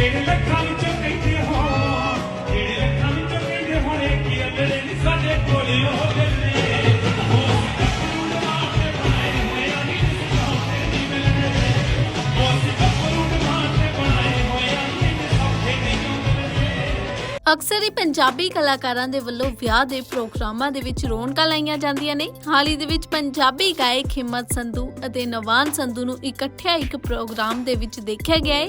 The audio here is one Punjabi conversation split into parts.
Stay in the. ਅਕਸਰ ਹੀ ਪੰਜਾਬੀ ਕਲਾਕਾਰਾਂ ਦੇ ਵੱਲੋਂ ਵਿਆਹ ਦੇ ਪ੍ਰੋਗਰਾਮਾਂ ਦੇ ਵਿੱਚ ਰੌਣਕਾਂ ਲਾਈਆਂ ਜਾਂਦੀਆਂ ਨੇ। ਹਾਲ ਹੀ ਦੇ ਵਿੱਚ ਪੰਜਾਬੀ ਗਾਇਕ ਹਿੰਮਤ ਸੰਧੂ ਅਤੇ ਨਵਾਨ ਸੰਧੂ ਨੂੰ ਇਕੱਠਿਆਂ ਇੱਕ ਪ੍ਰੋਗਰਾਮ ਦੇ ਵਿੱਚ ਦੇਖਿਆ ਗਿਆ ਹੈ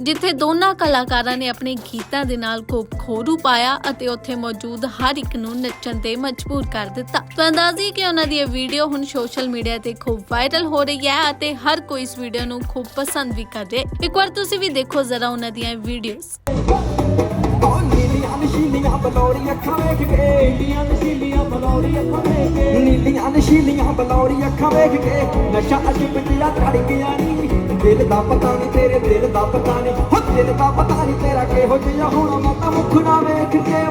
ਜਿੱਥੇ ਦੋਨਾਂ ਕਲਾਕਾਰਾਂ ਨੇ ਆਪਣੇ ਗੀਤਾਂ ਦੇ ਨਾਲ ਖੂਬ ਖੋਰੂ ਪਾਇਆ ਅਤੇ ਉੱਥੇ ਮੌਜੂਦ ਹਰ ਇੱਕ ਨੂੰ ਨੱਚਣ ਤੇ ਮਜਬੂਰ ਕਰ ਦਿੱਤਾ। ਤਾਂ ਅੰਦਾਜ਼ੀ ਕਿ ਉਹਨਾਂ ਦੀ ਇਹ ਵੀਡੀਓ ਹੁਣ ਸੋਸ਼ਲ ਮੀਡੀਆ ਤੇ ਖੂਬ ਵਾਇਰਲ ਹੋ ਰਹੀ ਹੈ ਅਤੇ ਹਰ ਕੋਈ ਇਸ ਵੀਡੀਓ ਨੂੰ ਖੂਬ ਪਸੰਦ ਵੀ ਕਰ ਰਿਹਾ ਹੈ। ਇੱਕ ਵਾਰ ਤੁਸੀਂ ਵੀ ਦੇਖੋ ਜ਼ਰਾ ਉਹਨਾਂ ਦੀਆਂ ਵੀਡੀਓਜ਼। ਨਸ਼ੀਲੀਆਂ ਬਲੌਰੀ ਅੱਖਾਂ ਵੇਖ ਕੇ। ਨੀਲੀਆਂ ਨਸ਼ੀਲੀਆਂ ਬਲੌਰੀ ਅੱਖਾਂ ਵੇਖ ਕੇ। ਨੀਲੀਆਂ ਨਸ਼ੀਲੀਆਂ ਬਲੌਰੀ ਅੱਖਾਂ ਵੇਖ ਕੇ। ਨਸ਼ਾ ਅਜ ਪਿੰਡਿਆ ਧੜ ਗਿਆ ਨੀ। ਦਿਲ ਦਾ ਪਤਾ ਨਹੀਂ ਤੇਰੇ ਦਿਲ ਦਾ ਪਤਾ ਨਹੀਂ ਹੋ ਦਿਲ ਦਾ ਪਤਾ ਨਹੀਂ ਤੇਰਾ ਕਿਹੋ ਜਿਹਾ ਹੋਣਾ। ਮੈਂ ਤਾਂ ਮੁੱਖ ਨਾ ਵੇਖ ਕੇ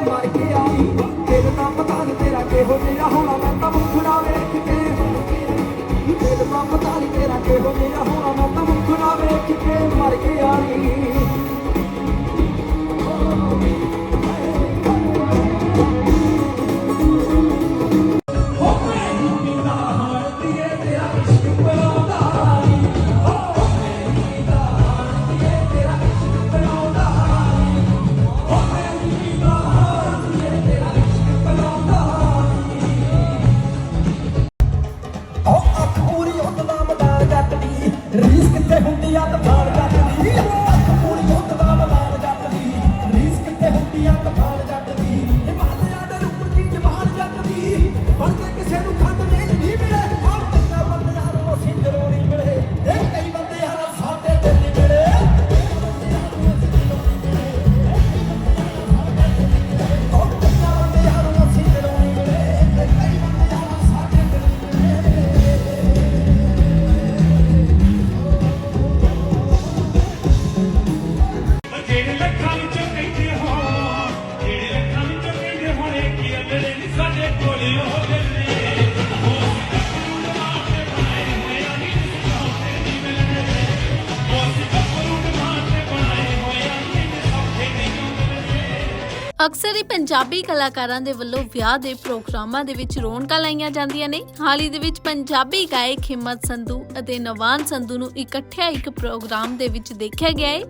ਅਕਸਰ ਹੀ ਪੰਜਾਬੀ ਕਲਾਕਾਰਾਂ ਦੇ ਵੱਲੋਂ ਵਿਆਹ ਦੇ ਪ੍ਰੋਗਰਾਮਾਂ ਦੇ ਵਿੱਚ ਰੌਣਕਾਂ ਲਾਈਆਂ ਜਾਂਦੀਆਂ ਨੇ। ਹਾਲ ਹੀ ਦੇ ਵਿੱਚ ਪੰਜਾਬੀ ਗਾਇਕ ਹਿੰਮਤ ਸੰਧੂ ਅਤੇ ਨਵਾਨ ਸੰਧੂ ਨੂੰ ਇਕੱਠਿਆਂ ਇੱਕ ਪ੍ਰੋਗਰਾਮ ਦੇ ਵਿੱਚ ਦੇਖਿਆ ਗਿਆ ਹੈ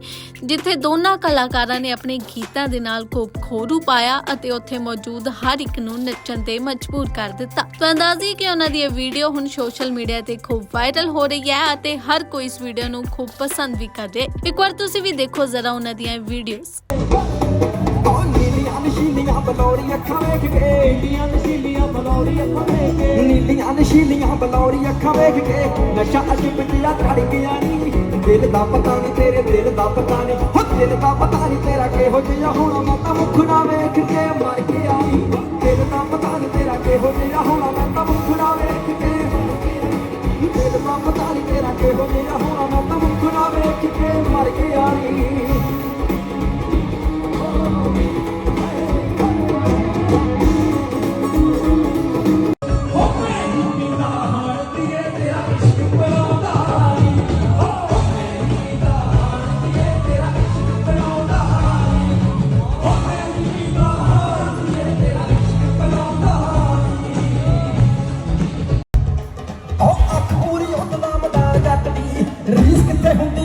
ਜਿੱਥੇ ਦੋਨਾਂ ਕਲਾਕਾਰਾਂ ਨੇ ਆਪਣੇ ਗੀਤਾਂ ਦੇ ਨਾਲ ਖੂਬ ਖੋਰੂ ਪਾਇਆ ਅਤੇ ਉੱਥੇ ਮੌਜੂਦ ਹਰ ਇੱਕ ਨੂੰ ਨੱਚਣ ਤੇ ਮਜਬੂਰ ਕਰ ਦਿੱਤਾ। ਤਾਂ ਅੰਦਾਜ਼ੀ ਕਿ ਉਹਨਾਂ ਦੀ ਇਹ ਵੀਡੀਓ ਹੁਣ ਸੋਸ਼ਲ ਮੀਡੀਆ ਤੇ ਖੂਬ ਵਾਇਰਲ ਹੋ ਰਹੀ ਹੈ ਅਤੇ ਹਰ ਕੋਈ ਇਸ ਵੀਡੀਓ ਨੂੰ ਖੂਬ ਪਸੰਦ ਵੀ ਕਰ ਰਿਹਾ ਇੱਕ ਵਾਰ ਤੁਸੀਂ ਵੀ ਦੇਖੋ ਜ਼ਰਾ ਉਹਨਾਂ ਦੀਆਂ ਵੀਡੀਓਜ਼ ਨਸ਼ੀਲੀਆਂ ਬਲੌਰੀ ਅੱਖਾਂ ਵੇਖ ਕੇ, ਨੀਲੀਆਂ ਨਸ਼ੀਲੀਆਂ ਬਲੌਰੀ ਅੱਖਾਂ ਵੇਖ ਕੇ, ਨੀਲੀਆਂ ਨਸ਼ੀਲੀਆਂ ਬਲੌਰੀ ਅੱਖਾਂ ਵੇਖ ਕੇ, ਨਸ਼ਾ ਅਜ ਪਿੰਡਿਆ ਧੜ ਗਿਆ ਨੀ। ਦਿਲ ਦਾ ਪਤਾ ਨਹੀਂ ਤੇਰੇ, ਦਿਲ ਦਾ ਪਤਾ ਨਹੀਂ ਹੋ ਦਿਲ ਦਾ ਪਤਾ ਨਹੀਂ ਤੇਰਾ ਕਿਹੋ ਜਿਹਾ, ਹੋਣਾ ਮੈਂ ਤਾਂ ਮੁੱਖ ਵੇਖ ਕੇ ਮਰ ਗਿਆ ਨੀ ਦਿਲ ਦਾ ਪਤਾ ਨਹੀਂ ਤੇਰਾ ਕਿਹੋ ਜਿਹਾ, ਹੋਣਾ ਮੈਂ ਤਾਂ ਮੁੱਖ ਵੇਖ ਕੇ ਦਿਲ ਦਾ ਪਤਾ ਨਹੀਂ ਤੇਰਾ ਕਿਹੋ ਜਿਹਾ, ਹੋਣਾ ਮੈਂ ਤਾਂ ਮੁੱਖ ਨਾ ਵੇਖ ਕੇ ਮਰ ਗਿਆ ਨੀ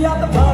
we the the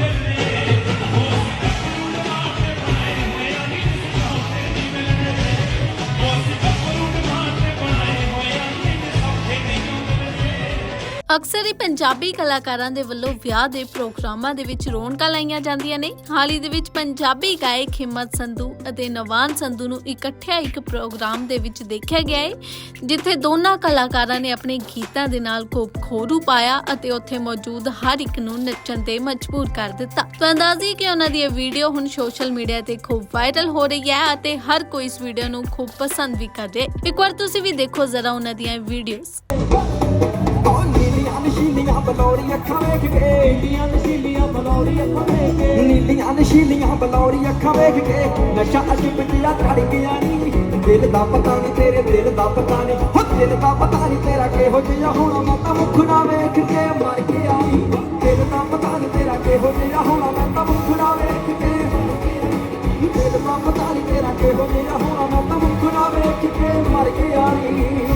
ਅਕਸਰ ਹੀ ਪੰਜਾਬੀ ਕਲਾਕਾਰਾਂ ਦੇ ਵੱਲੋਂ ਵਿਆਹ ਦੇ ਪ੍ਰੋਗਰਾਮਾਂ ਦੇ ਵਿੱਚ ਰੌਣਕਾਂ ਲਾਈਆਂ ਜਾਂਦੀਆਂ ਨੇ। ਹਾਲ ਹੀ ਦੇ ਵਿੱਚ ਪੰਜਾਬੀ ਗਾਇਕ ਹਿੰਮਤ ਸੰਧੂ ਅਤੇ ਨਵਾਨ ਸੰਧੂ ਨੂੰ ਇਕੱਠਿਆਂ ਇੱਕ ਪ੍ਰੋਗਰਾਮ ਦੇ ਵਿੱਚ ਦੇਖਿਆ ਗਿਆ ਹੈ ਜਿੱਥੇ ਦੋਨਾਂ ਕਲਾਕਾਰਾਂ ਨੇ ਆਪਣੇ ਗੀਤਾਂ ਦੇ ਨਾਲ ਖੂਬ ਖੋਰੂ ਪਾਇਆ ਅਤੇ ਉੱਥੇ ਮੌਜੂਦ ਹਰ ਇੱਕ ਨੂੰ ਨੱਚਣ ਤੇ ਮਜਬੂਰ ਕਰ ਦਿੱਤਾ। ਤਾਂ ਅੰਦਾਜ਼ੀ ਕਿ ਉਹਨਾਂ ਦੀ ਇਹ ਵੀਡੀਓ ਹੁਣ ਸੋਸ਼ਲ ਮੀਡੀਆ ਤੇ ਖੂਬ ਵਾਇਰਲ ਹੋ ਰਹੀ ਹੈ ਅਤੇ ਹਰ ਕੋਈ ਇਸ ਵੀਡੀਓ ਨੂੰ ਖੂਬ ਪਸੰਦ ਵੀ ਕਰ ਰਿਹਾ ਇੱਕ ਵਾਰ ਤੁਸੀਂ ਵੀ ਦੇਖੋ ਜ਼ਰਾ ਉਹਨਾਂ ਦੀਆਂ ਵੀਡੀਓਜ਼ ਬਲੌਰੀ ਅੱਖਾਂ ਵੇਖ ਕੇ, ਨੀਲੀਆਂ ਨਸ਼ੀਲੀਆਂ ਬਲੌਰੀ ਅੱਖਾਂ ਵੇਖ ਕੇ, ਨੀਲੀਆਂ ਨਸ਼ੀਲੀਆਂ ਬਲੌਰੀ ਅੱਖਾਂ ਵੇਖ ਕੇ, ਨਸ਼ਾ ਅਜਬ ਜਿਹਾ ਚੜ ਗਿਆ ਨੀ। ਦਿਲ ਦਾ ਪਤਾ ਨਹੀਂ ਤੇਰੇ, ਦਿਲ ਦਾ ਪਤਾ ਨਹੀਂ ਹੋ ਦਿਲ ਦਾ ਪਤਾ ਨਹੀਂ ਤੇਰਾ ਕਿਹੋ ਜਿਹਾ ਹੋਣਾ, ਮੈਂ ਤਾਂ ਮੁੱਖ ਨਾ ਵੇਖ ਕੇ ਮਰ ਕੇ ਆਈ ਦਿਲ ਦਾ ਪਤਾ ਨਹੀਂ ਤੇਰਾ ਕਿਹੋ ਜਿਹਾ ਹੋਣਾ, ਮੈਂ ਤਾਂ ਮੁੱਖ ਨਾ ਵੇਖ ਕੇ। ਦਿਲ ਦਾ ਪਤਾ ਨਹੀਂ ਤੇਰਾ ਕਿਹੋ ਜਿਹਾ ਹੋਣਾ, ਮੈਂ ਤਾਂ ਮੁੱਖ ਨਾ ਵੇਖ ਕੇ ਮਰ ਕੇ ਆਈ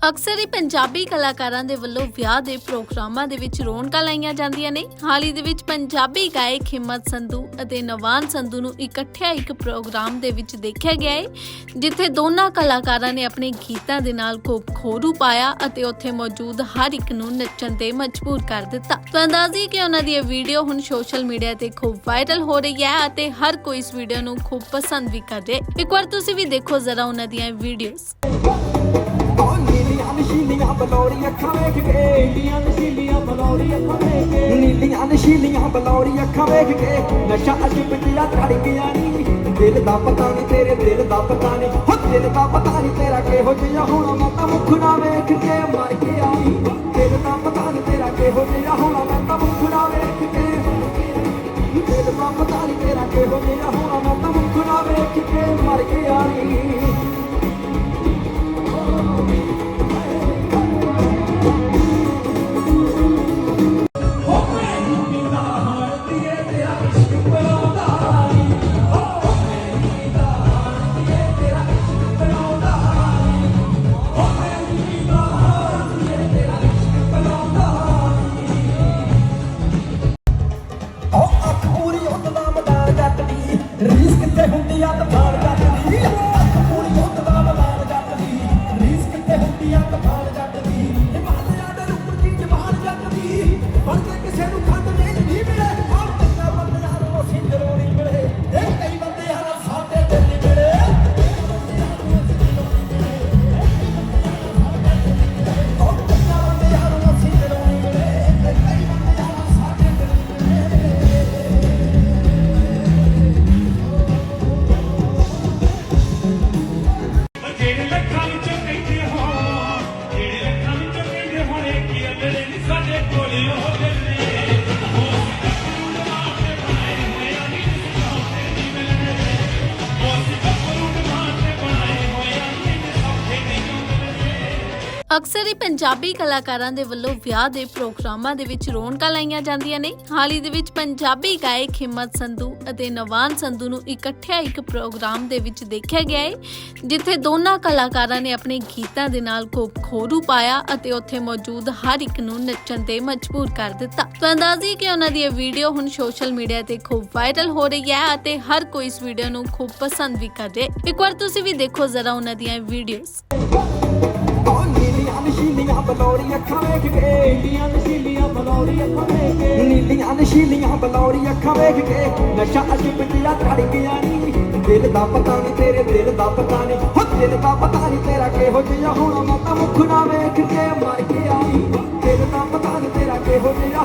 ਅਕਸਰ ਹੀ ਪੰਜਾਬੀ ਕਲਾਕਾਰਾਂ ਦੇ ਵੱਲੋਂ ਵਿਆਹ ਦੇ ਪ੍ਰੋਗਰਾਮਾਂ ਦੇ ਵਿੱਚ ਰੌਣਕਾਂ ਲਾਈਆਂ ਜਾਂਦੀਆਂ ਨੇ। ਹਾਲ ਹੀ ਦੇ ਵਿੱਚ ਪੰਜਾਬੀ ਗਾਇਕ ਹਿੰਮਤ ਸੰਧੂ ਅਤੇ ਨਵਾਨ ਸੰਧੂ ਨੂੰ ਇਕੱਠਿਆਂ ਇੱਕ ਪ੍ਰੋਗਰਾਮ ਦੇ ਵਿੱਚ ਦੇਖਿਆ ਗਿਆ ਹੈ ਜਿੱਥੇ ਦੋਨਾਂ ਕਲਾਕਾਰਾਂ ਨੇ ਆਪਣੇ ਗੀਤਾਂ ਦੇ ਨਾਲ ਖੂਬ ਖੋਰੂ ਪਾਇਆ ਅਤੇ ਉੱਥੇ ਮੌਜੂਦ ਹਰ ਇੱਕ ਨੂੰ ਨੱਚਣ ਤੇ ਮਜਬੂਰ ਕਰ ਦਿੱਤਾ। ਤਾਂ ਅੰਦਾਜ਼ੀ ਕਿ ਉਹਨਾਂ ਦੀ ਇਹ ਵੀਡੀਓ ਹੁਣ ਸੋਸ਼ਲ ਮੀਡੀਆ ਤੇ ਖੂਬ ਵਾਇਰਲ ਹੋ ਰਹੀ ਹੈ ਅਤੇ ਹਰ ਕੋਈ ਇਸ ਵੀਡੀਓ ਨੂੰ ਖੂਬ ਪਸੰਦ ਵੀ ਕਰ ਰਿਹਾ ਇੱਕ ਵਾਰ ਤੁਸੀਂ ਵੀ ਦੇਖੋ ਜ਼ਰਾ ਉਹਨਾਂ ਦੀਆਂ ਵੀਡੀਓਜ਼। ਉਹ ਨੀਲੀਆਂ ਨਸ਼ੀਲੀਆਂ ਬਲੌਰੀ ਅੱਖਾਂ ਵੇਖ ਕੇ। ਨੀਲੀਆਂ ਨਸ਼ੀਲੀਆਂ ਬਲੌਰੀ ਅੱਖਾਂ ਵੇਖ ਕੇ। ਨੀਲੀਆਂ ਨਸ਼ੀਲੀਆਂ ਬਲੌਰੀ ਅੱਖਾਂ ਵੇਖ ਕੇ। ਨਸ਼ਾ ਅਜਬ ਜਿਹਾ ਚੜ ਗਿਆ ਨੀ। ਦਿਲ ਦਾ ਪਤਾ ਨਹੀਂ ਤੇਰੇ ਦਿਲ ਦਾ ਪਤਾ ਨਹੀਂ ਹੋ ਦਿਲ ਦਾ ਪਤਾ ਨਹੀਂ ਤੇਰਾ ਕਿਹੋ ਜਿਹਾ। ਹੋਣਾ ਮੈਂ ਤਾਂ ਮੁੱਖ ਨਾ ਵੇਖ ਕੇ ਮਰ ਕੇ ਆਈ ਦਿਲ ਦਾ ਪਤਾ ਨਹੀਂ ਤੇਰਾ ਕਿਹੋ ਜਿਹਾ। ਹੋਣਾ ਮੈਂ ਤਾਂ ਮੁੱਖ ਨਾ ਵੇਖ ਕੇ। ਦਿਲ ਦਾ ਪਤਾ ਨਹੀਂ ਤੇਰਾ ਕਿਹੋ ਜਿਹਾ। ਹੋਣਾ ਮੈਂ ਰੀਸ ਹੁੰਦੀ ਆ ਤਫਾਨ ਅਕਸਰ ਹੀ ਪੰਜਾਬੀ ਕਲਾਕਾਰਾਂ ਦੇ ਵੱਲੋਂ ਵਿਆਹ ਦੇ ਪ੍ਰੋਗਰਾਮਾਂ ਦੇ ਵਿੱਚ ਰੌਣਕਾਂ ਲਾਈਆਂ ਜਾਂਦੀਆਂ ਨੇ। ਹਾਲ ਹੀ ਦੇ ਵਿੱਚ ਪੰਜਾਬੀ ਗਾਇਕ ਹਿੰਮਤ ਸੰਧੂ ਅਤੇ ਨਵਾਨ ਸੰਧੂ ਨੂੰ ਇਕੱਠਿਆਂ ਇੱਕ ਪ੍ਰੋਗਰਾਮ ਦੇ ਵਿੱਚ ਦੇਖਿਆ ਗਿਆ ਹੈ ਜਿੱਥੇ ਦੋਨਾਂ ਕਲਾਕਾਰਾਂ ਨੇ ਆਪਣੇ ਗੀਤਾਂ ਦੇ ਨਾਲ ਖੂਬ ਖੋਰੂ ਪਾਇਆ ਅਤੇ ਉੱਥੇ ਮੌਜੂਦ ਹਰ ਇੱਕ ਨੂੰ ਨੱਚਣ ਤੇ ਮਜਬੂਰ ਕਰ ਦਿੱਤਾ। ਤਾਂ ਅੰਦਾਜ਼ੀ ਕਿ ਉਹਨਾਂ ਦੀ ਇਹ ਵੀਡੀਓ ਹੁਣ ਸੋਸ਼ਲ ਮੀਡੀਆ ਤੇ ਖੂਬ ਵਾਇਰਲ ਹੋ ਰਹੀ ਹੈ ਅਤੇ ਹਰ ਕੋਈ ਇਸ ਵੀਡੀਓ ਨੂੰ ਖੂਬ ਪਸੰਦ ਵੀ ਕਰ ਰਿਹਾ ਹੈ ਇੱਕ ਵਾਰ ਤੁਸੀਂ ਵੀ ਦੇਖੋ ਜ਼ਰਾ ਉਹਨਾਂ ਦੀਆਂ ਵੀਡੀਓਜ਼। ਨਸ਼ੀਲੀਆਂ ਬਲੌਰੀ ਅੱਖਾਂ ਵੇਖ ਕੇ। ਨੀਲੀਆਂ ਨਸ਼ੀਲੀਆਂ ਬਲੌਰੀ ਅੱਖਾਂ ਵੇਖ ਕੇ। ਨੀਲੀਆਂ ਨਸ਼ੀਲੀਆਂ ਬਲੌਰੀ ਅੱਖਾਂ ਵੇਖ ਕੇ। ਨਸ਼ਾ ਅਜੀਬ ਜਿਹਾ ਚੜ ਗਿਆ ਨੀ। ਦਿਲ ਦਾ ਪਤਾ ਨਹੀਂ ਤੇਰੇ ਦਿਲ ਦਾ ਪਤਾ ਨਹੀਂ ਹੋ ਦਿਲ ਦਾ ਪਤਾ ਨਹੀਂ ਤੇਰਾ ਕਿਹੋ ਜਿਹਾ। ਹੋਣਾ ਮੈਂ ਤਾਂ ਮੁੱਖ ਨਾ ਵੇਖ ਕੇ ਮਰ ਗਿਆ ਦਿਲ ਦਾ ਪਤਾ ਨਹੀਂ ਤੇਰਾ ਕਿਹੋ ਜਿਹਾ।